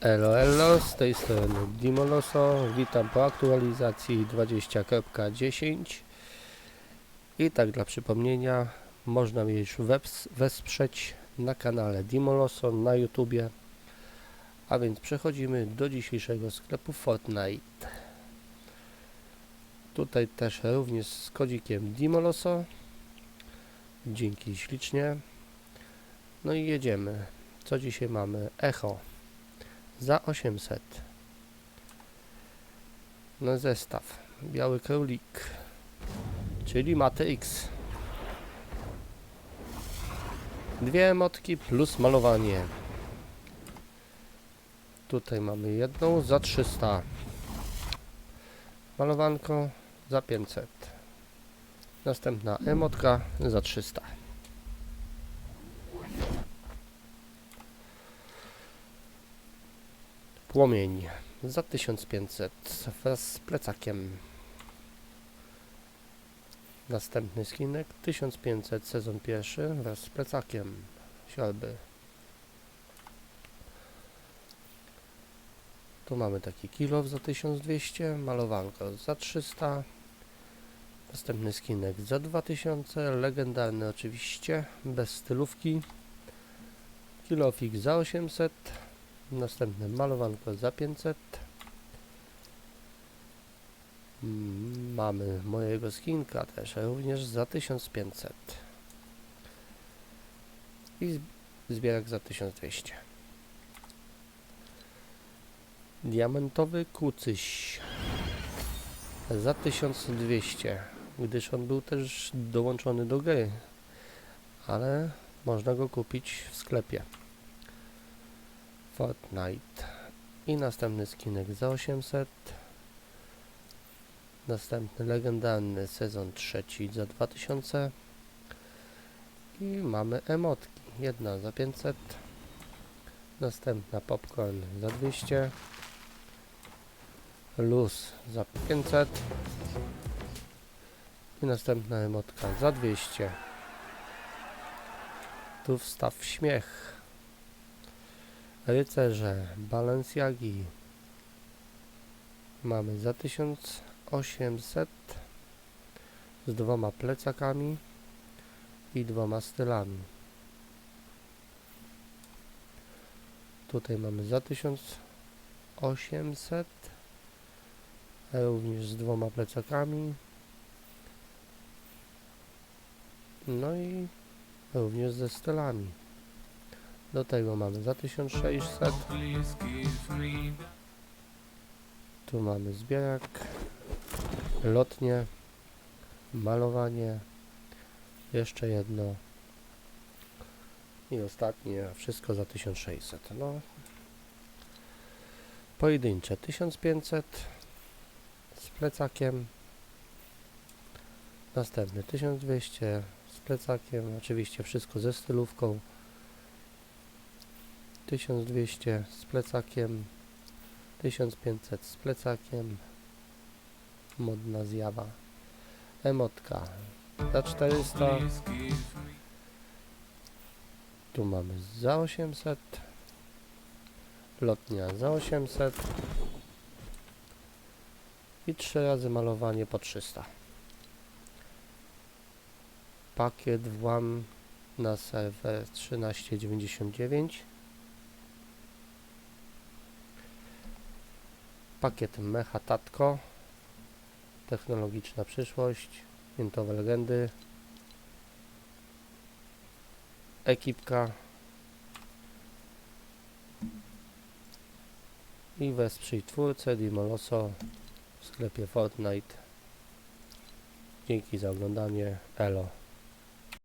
Elo, elo, z tej strony Dimoloso, witam po aktualizacji 20.10 i tak dla przypomnienia, można mnie już wesprzeć na kanale Dimoloso na YouTubie, a więc przechodzimy do dzisiejszego sklepu Fortnite. Tutaj też również z kodzikiem Dimoloso, dzięki ślicznie, no i jedziemy. Co dzisiaj mamy? Echo za 800 na zestaw. Biały królik czyli Mate X dwie emotki plus malowanie. Tutaj mamy jedną za 300 malowanko za 500 następna emotka za 300 Płomień za 1500 wraz z plecakiem. Następny skinek 1500 sezon pierwszy wraz z plecakiem. Sialby. Tu mamy taki kilow za 1200, malowanko za 300. Następny skinek za 2000, legendarny oczywiście, bez stylówki. Kilofik za 800. Następne malowanko za 500. Mm, Mamy mojego skinka też, również za 1500. I zbierak za 1200. Diamentowy kucyś za 1200, gdyż on był też dołączony do gry, ale można go kupić w sklepie. Fortnite. I następny skinek za 800 następny legendarny sezon trzeci za 2000 i mamy emotki. Jedna za 500 następna popcorn za 200 luz za 500 i następna emotka za 200 tu wstaw śmiech Rycerze Balenciagi mamy za 1800 z dwoma plecakami i dwoma stylami. Tutaj mamy za 1800 również z dwoma plecakami no i również ze stylami. Do tego mamy za 1600. Tu mamy zbierak, lotnie, malowanie, jeszcze jedno i ostatnie, wszystko za 1600. No, pojedyncze 1500 z plecakiem, następny 1200 z plecakiem, oczywiście wszystko ze stylówką. 1200 z plecakiem, 1500 z plecakiem, modna zjawa, emotka. Za 400, tu mamy za 800, lotnia za 800 i 3 razy malowanie po 300. Pakiet włam na serwer 1399 pakiet Mecha Tatko. Technologiczna przyszłość miętowe legendy. Ekipka. I wesprzyj twórcę Dimoloso w sklepie Fortnite. Dzięki za oglądanie. Elo